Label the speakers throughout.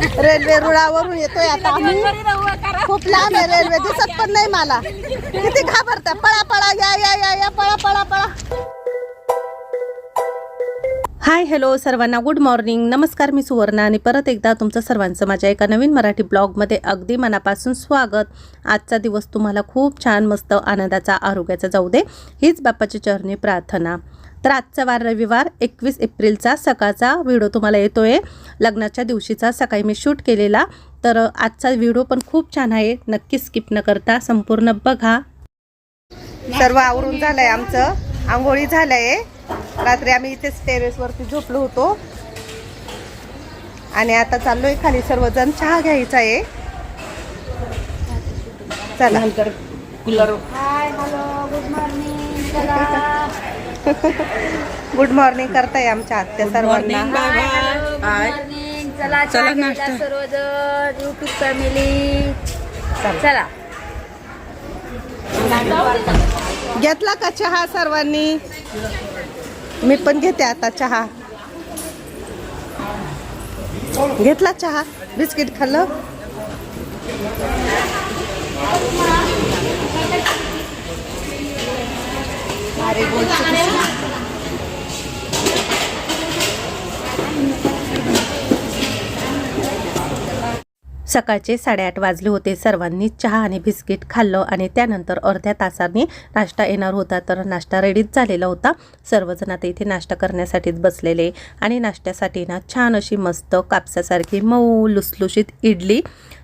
Speaker 1: Railway रुळावरून येतोय आता आम्ही. खूप लांब आहे रेल्वे दिसत पण नाही मला. किती घाबरता पळा पळा या या या या पळा पळा पळा. हाय हॅलो सर्वांना गुड मॉर्निंग. नमस्कार मी सुवर्णा आणि परत एकदा तुमचं सर्वांचं माझ्या एका नवीन मराठी ब्लॉगमध्ये अगदी मनापासून स्वागत. आजचा दिवस तुम्हाला खूप छान मस्त आनंदाचा आरोग्याचा जाऊ दे हीच बाप्पाची चरणी प्रार्थना. तर आजचा वार रविवार एकवीस एप्रिलचा सकाळचा व्हिडिओ तुम्हाला येतो आहे लग्नाच्या दिवशीचा सकाळी मी शूट केलेला. तर आजचा व्हिडिओ पण खूप छान आहे. नक्की स्किप न करता संपूर्ण बघा. सर्व आवरून आहे आमचं. आंघोळी झालंय. रात्री आम्ही इथेच टेरेसवरती झोपलो होतो. आणि आता चाललोय खाली. सर्वजण चहा घ्यायचा आहे. चला.
Speaker 2: हाय हॅलो गुड मॉर्निंग चला.
Speaker 1: गुड मॉर्निंग करताय आमच्या आत्या सर्वांना.
Speaker 2: गुड मॉर्निंग चला चला नाश्ता. सर्वजण युट्यूब फॅमिली चला.
Speaker 1: घेतला का चहा सर्वांनी? मी पण घेते आता चहा. घेतला चहा? बिस्किट खाल्लं? अरे सकाळचे साडेआठ वाजले होते. सर्वांनी चहा आणि बिस्किट खाल्लं आणि त्यानंतर अर्ध्या तासांनी नाश्ता येणार होता. तर नाश्ता रेडीच झालेला होता. सर्वजण आता इथे नाश्ता करण्यासाठीच बसलेले आणि नाश्त्यासाठी ना छान अशी मस्त कापसासारखी मऊ लुसलुशीत इडली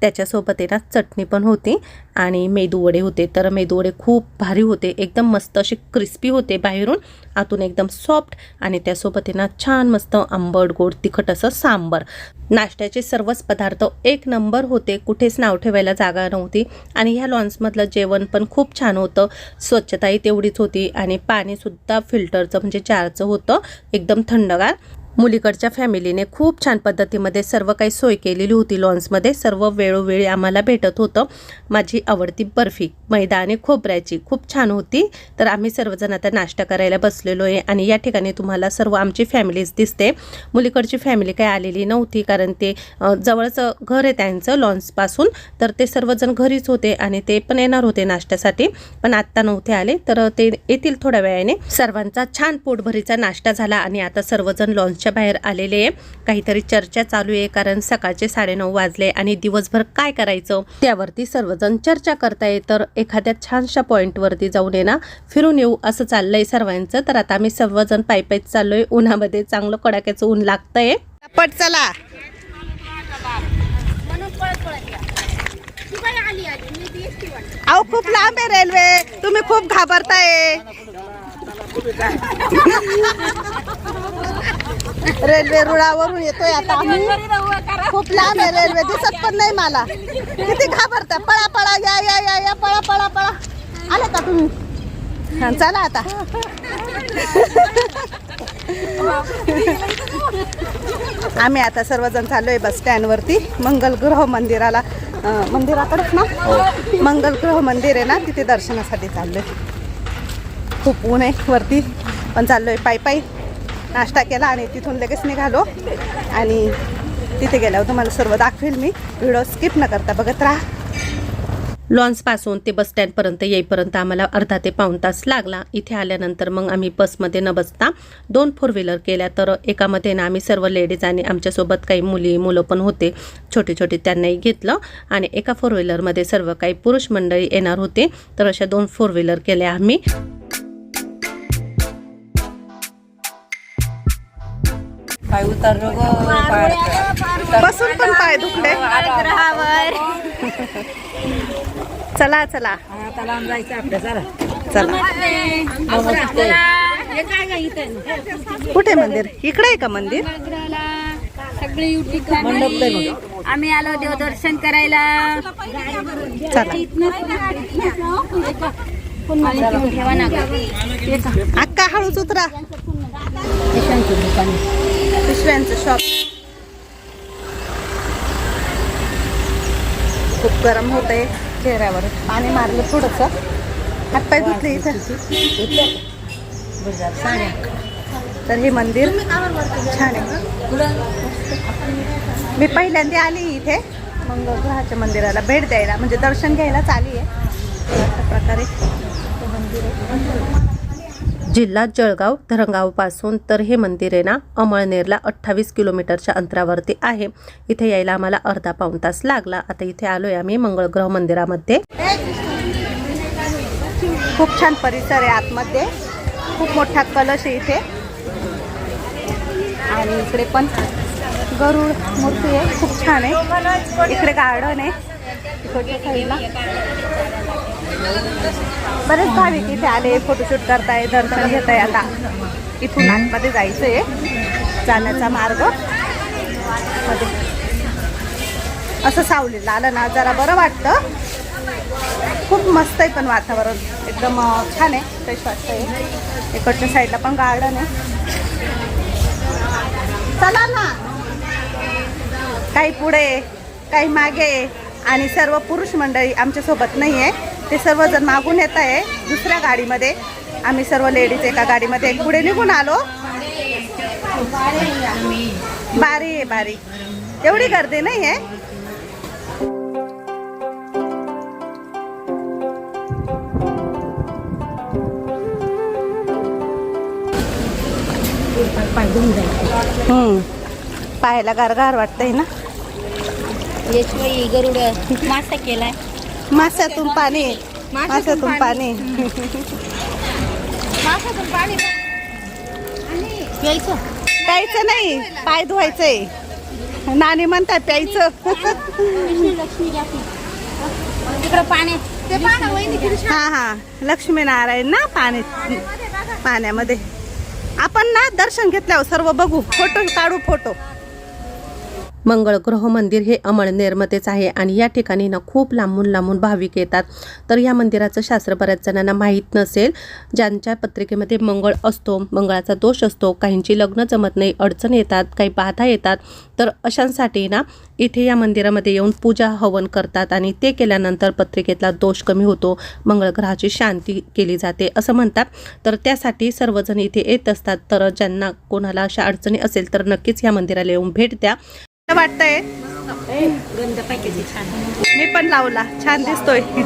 Speaker 1: त्याच्यासोबत आहे ना चटणी पण होती आणि मेदूवडे होते. तर मेदूवडे खूप भारी होते. एकदम मस्त असे क्रिस्पी होते बाहेरून. आतून एकदम सॉफ्ट आणि त्यासोबत आहे ना छान मस्त आंबट गोड तिखट असं सांबर. नाश्त्याचे सर्वच पदार्थ एक नंबर होते. कुठेच नाव ठेवायला जागा नव्हती. आणि ह्या लॉन्समधलं जेवण पण खूप छान होतं. स्वच्छताही तेवढीच होती आणि पाणीसुद्धा फिल्टरचं म्हणजे जारचं होतं. एकदम थंडगार. मुलीकडच्या फॅमिलीने खूप छान पद्धतीमध्ये सर्व काही सोय केलेली होती लॉन्समध्ये. सर्व वेळोवेळी आम्हाला भेटत होतं. माझी आवडती बर्फी मैदा आणि खोबऱ्याची खूप छान होती. तर आम्ही सर्वजण आता नाश्ता करायला बसलेलो आहे आणि या ठिकाणी तुम्हाला सर्व आमची फॅमिलीज दिसते. मुलीकडची फॅमिली काही आलेली नव्हती कारण ते जवळचं घर आहे त्यांचं लॉन्सपासून. तर ते सर्वजण घरीच होते आणि ते पण येणार होते नाश्त्यासाठी. पण आत्ता नव्हते आले. तर ते येतील थोड्या वेळाने. सर्वांचा छान पोटभरीचा नाश्ता झाला आणि आता सर्वजण लॉन्सच्या बाहेर आलेले आहे. काहीतरी चर्चा चालू आहे कारण सकाळचे साडेनऊ वाजले आणि दिवसभर काय करायचं त्यावरती सर्वजण चर्चा करताय. तर एखाद्या छानशा पॉईंटवरती जाऊन ये ना फिरून येऊ असं चाललंय सर्वांचं. तर आता आम्ही सर्वजण पायी चाललोय. उन्हामध्ये चांगलं कडाक्याचं ऊन लागतंय. पट चला. अहो खूप लांब आहे रेल्वे. तुम्ही खूप घाबरताय. रेल्वे रुळावरून येतोय आता आम्ही. खूप लांब आहे रेल्वे दिसत पण नाही मला. किती घाबरता. पळा पळा या या या या पळा पळा पळा. आले का तुम्ही? चला आता. आम्ही आता सर्वजण चाललोय बस स्टँडवरती मंगलग्रह मंदिराला अं, मंदिराकडेच ना? मंगलग्रह मंदिर आहे ना तिथे दर्शनासाठी चाललोय. खूप ऊन आहे वरती. पण चाललो आहे पायी पायी नाश्ता केला आणि तिथून लगेच निघालो. आणि तिथे गेल्यावर तुम्हाला सर्व दाखवेल मी. व्हिडिओ स्किप न करता बघत राहा. लॉन्सपासून ते बस स्टँडपर्यंत येईपर्यंत आम्हाला अर्धा ते पाऊण तास लागला. इथे आल्यानंतर मग आम्ही बसमध्ये न बसता दोन फोर व्हीलर केल्या. तर एकामध्ये ना आम्ही सर्व लेडीज आणि आमच्यासोबत काही मुली मुलं पण होते. छोटे छोटे त्यांनाही घेतलं. आणि एका फोर व्हीलरमध्ये सर्व काही पुरुष मंडळी येणार होते. तर अशा दोन फोर व्हीलर केल्या आम्ही.
Speaker 3: पाय उतरलो ग
Speaker 1: बसून पण पाय दुखले
Speaker 2: ग्रहावर
Speaker 1: चला चला
Speaker 3: आता लांब जायचं आपल्या
Speaker 1: चला
Speaker 2: हे इथे
Speaker 1: कुठे मंदिर इकडे आहे का मंदिर
Speaker 2: सगळे आम्ही आलो देवदर्शन करायला
Speaker 1: चला
Speaker 2: ठेवा ना
Speaker 1: अक्का हळूच उतरा पिशव्यांचं शॉप खूप गरम होत आहे चेहऱ्यावर. पाणी मारलं थोडंसं. हातपाय धुतले इथं. तर हे मंदिर छान आहे. मी पहिल्यांदा आली इथे. मंगळग्रहाच्या मंदिराला भेट द्यायला म्हणजे दर्शन घ्यायलाच आली आहे. अशा प्रकारे मंदिर आहे. जिल्हा जळगाव धरणगावपासून तर हे मंदिर आहे ना अमळनेरला अठ्ठावीस किलोमीटरच्या अंतरावरती आहे. इथे यायला आम्हाला अर्धा पाऊण तास लागला. आता इथे आलोय आम्ही मंगळग्रह मंदिरामध्ये. खूप छान परिसर आहे आतमध्ये. खूप मोठा कलश आहे इथे. आणि इकडे पण गरुड मूर्ती आहे. खूप छान आहे. इकडे गार्डन आहे. इकडच्या साईडला. बरेच भाविक इथे आले फोटोशूट करताय दर्शन घेत आहे आता इथून आतमध्ये जायचं आहे जाण्याचा मार्ग. मध्ये असं सावलीला आलं ना जरा बरं वाटतं. खूप मस्त आहे पण वातावरण. एकदम छान आहे. फ्रेश आहे इकडच्या साईडला पण गार्डन आहे. चला ना. काही पुढे काही मागे. आणि सर्व पुरुष मंडळी आमच्यासोबत नाही आहे ते सर्वजण मागून येत आहे दुसऱ्या गाडीमध्ये. आम्ही सर्व लेडीज एका गाडीमध्ये एक पुढे निघून आलो. बारी आहे बारी. एवढी गर्दी नाही आहे. पाहायला गारगार वाटतंय ना?
Speaker 2: गरुड मासा केलाय.
Speaker 1: माशातून पाणी. माशातून पाणी.
Speaker 2: मासातून पाणी. प्यायचं.
Speaker 1: प्यायचं नाही. पाय धुवायचंय. नानी म्हणतात प्यायचं. हा हा. लक्ष्मीनारायण ना पाणी. पाण्यामध्ये. आपण ना दर्शन घेतल्यावर सर्व बघू. फोटो काढू फोटो. मंगळग्रह मंदिर हे अमळनेरमध्येच आहे आणि या ठिकाणी ना खूप लांबून लांबून भाविक येतात. तर या मंदिराचं शास्त्र बऱ्याच जणांना माहीत नसेल. ज्यांच्या पत्रिकेमध्ये मंगळ असतो मंगळाचा दोष असतो काहींची लग्न जमत नाही अडचण येतात काही बाधा येतात तर अशांसाठी ना इथे या मंदिरामध्ये येऊन पूजा हवन करतात आणि ते केल्यानंतर पत्रिकेतला दोष कमी होतो. मंगळग्रहाची शांती केली जाते असं म्हणतात. तर त्यासाठी सर्वजण इथे येत असतात. तर ज्यांना कोणाला अशा अडचणी असेल तर नक्कीच या मंदिराला येऊन भेट द्या. वाटतंय.
Speaker 2: गंध छान
Speaker 1: मी पण लावला. छान दिसतोय.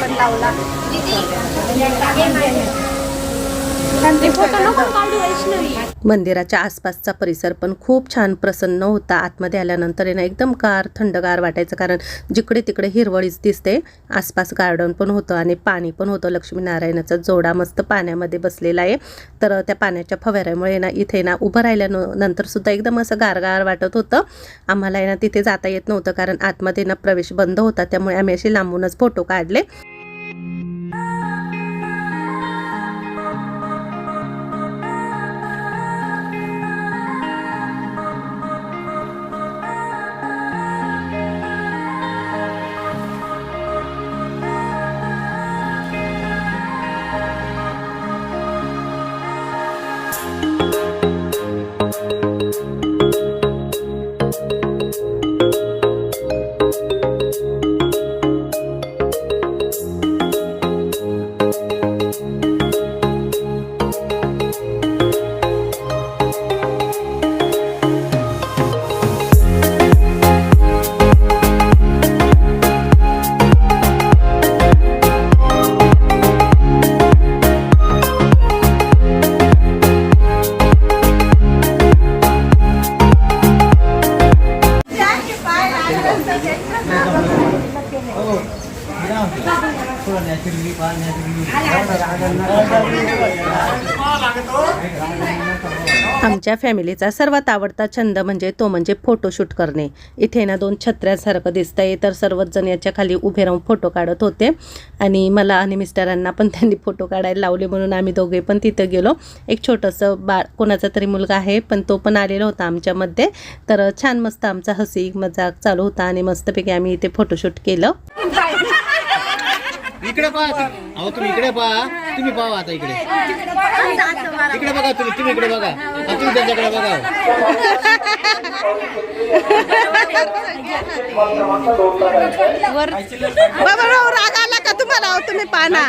Speaker 1: पण लावला. मंदिराच्या आसपासचा परिसर पण खूप छान प्रसन्न होता. आतमध्ये आल्यानंतर आहे ना एकदम कार थंडगार वाटायचं. कारण जिकडे तिकडे हिरवळीच दिसते. आसपास गार्डन पण होतं आणि पाणी पण होतं. लक्ष्मीनारायणाचा जोडा मस्त पाण्यामध्ये बसलेला आहे. तर त्या पाण्याच्या फवाऱ्यामुळे ना इथे ना उभं राहिल्यानंतर सुद्धा एकदम असं गारगार वाटत होतं. आम्हाला आहे ना तिथे जाता येत नव्हतं. कारण आतमध्ये ना प्रवेश बंद होता. त्यामुळे आम्ही असे लांबूनच फोटो काढले. आमच्या फॅमिलीचा सर्वात आवडता छंद म्हणजे तो म्हणजे फोटोशूट करणे. इथे ना दोन छत्र्यासारखं आहे तर सर्वच जण याच्या खाली उभे राहून फोटो काढत होते. आणि मला आणि मिस्टरांना पण त्यांनी फोटो काढायला लावले म्हणून आम्ही दोघे पण तिथं गेलो. एक छोटंसं बाळ कोणाचा तरी मुलगा आहे पण तो पण आलेला होता आमच्यामध्ये. तर छान मस्त आमचा हसी मजाक चालू होता आणि मस्तपैकी आम्ही इथे फोटोशूट केलं.
Speaker 4: इकडे पहा अहो तुम्ही इकडे पहा. तुम्ही पाहू आता इकडे. इकडे बघा तुम्ही. तुम्ही इकडे बघा. तुम्ही त्यांच्याकडे बघा.
Speaker 1: बाबा राग आला का तुम्हाला? अहो तुम्ही पाना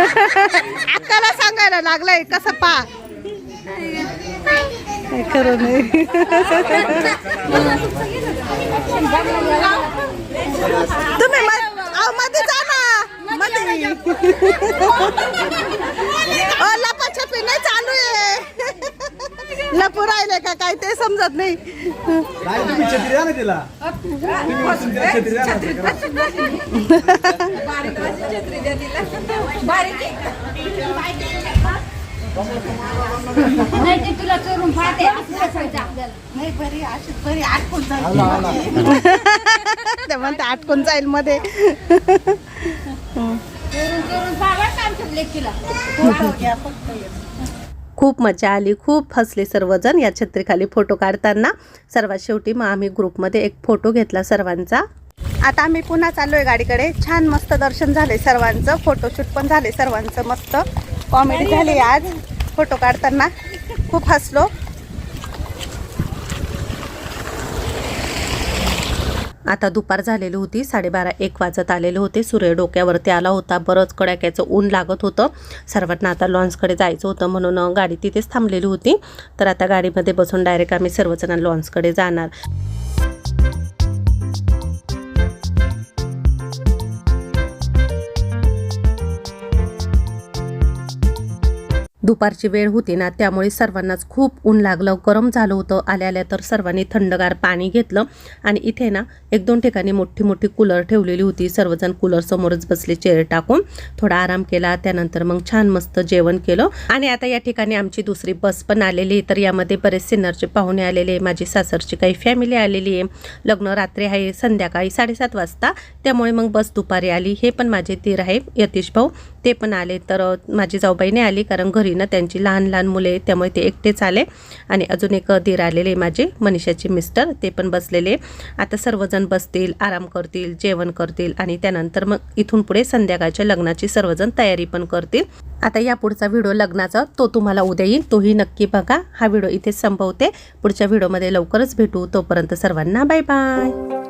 Speaker 1: अक्काला सांगायला लागलाय कसं पा खरं नाही. तुम्ही मध्ये जा ना. मध्ये. लपाछपी नाही चालू आहे. लपू राहिले का काय ते समजत नाही.
Speaker 5: काय तिला.
Speaker 2: नाही ते तुला चोरून पाहते. असं बसायचं आपल्याला. नाही बरी अशी बरी आठवण
Speaker 1: ते म्हणते आटकून जाईल मध्ये. खूप मजा आली खूप हसले सर्वजण या छत्रीखाली फोटो काढताना. सर्वात शेवटी मग आम्ही ग्रुपमध्ये एक फोटो घेतला सर्वांचा. आता आम्ही पुन्हा चाललोय गाडीकडे. छान मस्त दर्शन झाले सर्वांचं. फोटोशूट पण झाले सर्वांचं मस्त. कॉमेडी झाली आज. फोटो काढताना खूप हसलो. आता दुपार झालेली होती साडेबारा एक वाजत आलेले होते. सूर्य डोक्यावरती आला होता. बरंच कडाक्याचं ऊन लागत होतं. सर्वांना आता लॉन्सकडे जायचं होतं म्हणून गाडी तिथेच थांबलेली होती. तर आता गाडीमध्ये बसून डायरेक्ट आम्ही सर्वजण लॉन्सकडे जाणार. दुपारची वेळ होती ना त्यामुळे सर्वांनाच खूप ऊन लागलं गरम झालं होतं. आल्या आल्या तर सर्वांनी थंडगार पाणी घेतलं आणि इथे ना एक दोन ठिकाणी मोठी मोठी कूलर ठेवलेली होती. सर्वजण कूलरसमोरच बसले चेअर टाकून थोडा आराम केला. त्यानंतर मग छान मस्त जेवण केलं. आणि आता या ठिकाणी आमची दुसरी बस पण आलेली तर यामध्ये बरेच सिन्नरचे पाहुणे आलेले आहे. माझी सासरची काही फॅमिली आलेली आहे. लग्न रात्री आहे संध्याकाळी साडेसात वाजता. त्यामुळे मग बस दुपारी आली. हे पण माझे तीर आहे यतीश भाऊ. ते पण आले. तर माझी जाऊबाई नाही आली कारण घरी ना त्यांची लहान लहान मुले त्यामुळे ते एकटेच आले. आणि अजून एक दीर आलेले माझे मनीषाचे मिस्टर. ते पण बसलेले आता सर्वजण बसतील आराम करतील जेवण करतील आणि त्यानंतर मग इथून पुढे संध्याकाळच्या लग्नाची सर्वजण तयारी पण करतील. आता या पुढचा व्हिडिओ लग्नाचा तो तुम्हाला उद्या येईल. तोही नक्की बघा. हा व्हिडिओ इथेच संपवते. पुढच्या व्हिडिओमध्ये लवकरच भेटू. तोपर्यंत सर्वांना बाय बाय.